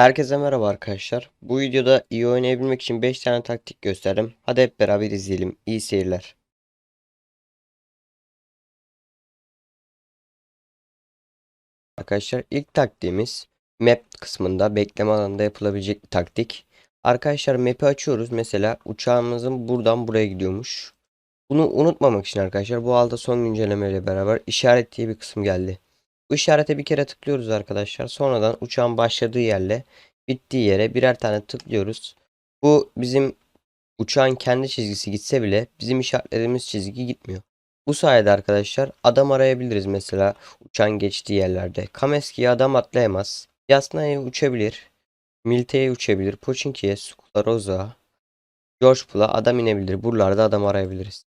Herkese merhaba arkadaşlar. Bu videoda iyi oynayabilmek için 5 tane taktik gösterdim. Hadi hep beraber izleyelim. İyi seyirler. Arkadaşlar ilk taktiğimiz map kısmında bekleme alanında yapılabilecek bir taktik. Arkadaşlar map'i açıyoruz. Mesela uçağımızın buradan buraya gidiyormuş. Bunu unutmamak için arkadaşlar bu alda son güncellemeyle beraber işaret diye bir kısım geldi. Bu işarete bir kere tıklıyoruz arkadaşlar. Sonradan uçağın başladığı yerle bittiği yere birer tane tıklıyoruz. Bu bizim uçağın kendi çizgisi gitse bile bizim işaretlediğimiz çizgi gitmiyor. Bu sayede arkadaşlar adam arayabiliriz mesela uçağın geçtiği yerlerde. Kameski'ye adam atlayamaz. Yasna'ya uçabilir. Milte'ye uçabilir. Pochinki'ye, Skularoza, George Pool'a adam inebilir. Buralarda adam arayabiliriz.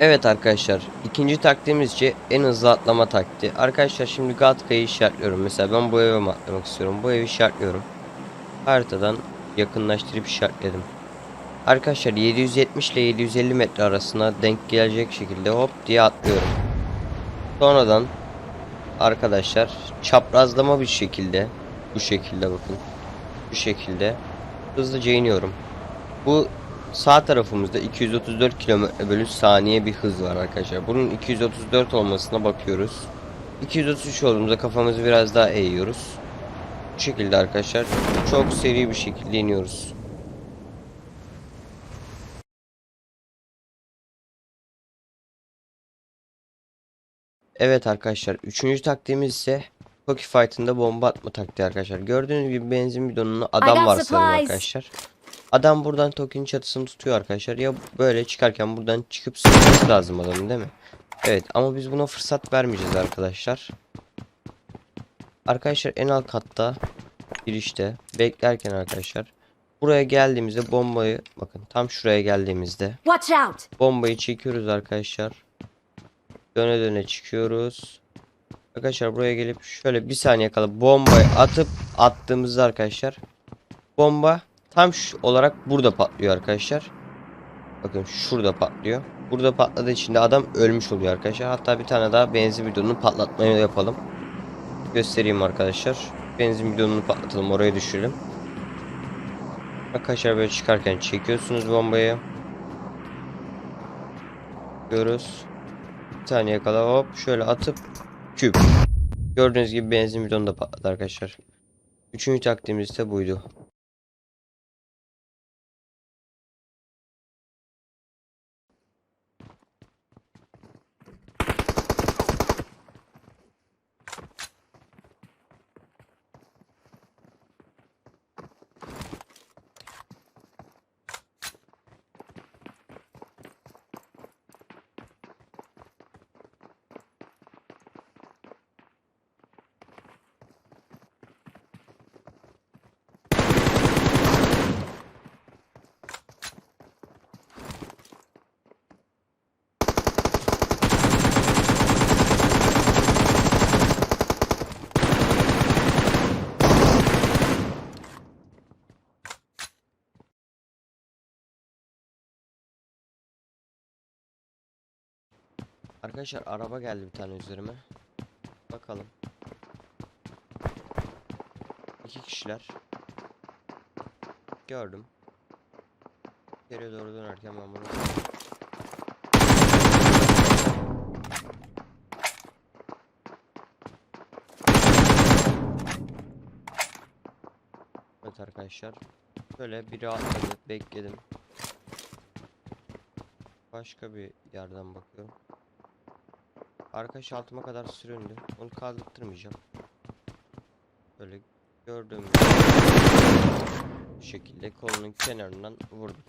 Evet arkadaşlar ikinci taktiğimiz ise en hızlı atlama taktiği. Arkadaşlar şimdi Gatka'yı işaretliyorum. Mesela ben bu eve atlamak istiyorum? Bu evi işaretliyorum. Haritadan yakınlaştırıp işaretledim. Arkadaşlar 770 ile 750 metre arasına denk gelecek şekilde hop diye atlıyorum. Sonradan arkadaşlar çaprazlama bir şekilde bu şekilde bakın. Bu şekilde hızlıca iniyorum. Bu Sağ tarafımızda 234 km bölü saniye bir hız var arkadaşlar. Bunun 234 olmasına bakıyoruz. 233 olduğumuzda kafamızı biraz daha eğiyoruz. Bu şekilde arkadaşlar çok seri bir şekilde iniyoruz. Evet arkadaşlar üçüncü taktiğimiz ise Poki Fight'ında bomba atma taktiği arkadaşlar. Gördüğünüz gibi benzin bidonunda adam var sanırım arkadaşlar. Adam buradan Toki'nin çatısını tutuyor arkadaşlar. Ya böyle çıkarken buradan çıkıp sıkması lazım adamın değil mi? Evet ama biz buna fırsat vermeyeceğiz arkadaşlar. Arkadaşlar en alt katta girişte beklerken arkadaşlar buraya geldiğimizde bombayı bakın tam şuraya geldiğimizde Watch out! bombayı çekiyoruz arkadaşlar. Döne döne çıkıyoruz. Arkadaşlar buraya gelip şöyle bir saniye kala bombayı atıp attığımızda arkadaşlar bomba tam şu olarak burada patlıyor arkadaşlar. Bakın şurada patlıyor. Burada patladığı için de adam ölmüş oluyor arkadaşlar. Hatta bir tane daha benzin bidonunu patlatmayı yapalım. Göstereyim arkadaşlar. Benzin bidonunu patlatalım oraya düşürelim. Arkadaşlar böyle çıkarken çekiyorsunuz bombayı. Görüyoruz. Bir saniye kala hop şöyle atıp küp. Gördüğünüz gibi benzin bidonu da patladı arkadaşlar. Üçüncü taktiğimiz de buydu. Arkadaşlar araba geldi bir tane üzerime. Bakalım. İki kişiler. Gördüm. Geriye doğru dönerken ben bunu Evet arkadaşlar. Şöyle biri atladı. Bekledim. Başka bir yerden bakıyorum. Arkadaş altıma kadar süründü. Onu kaldırtmayacağım. Böyle gördüğüm şekilde kolunun kenarından vurdum.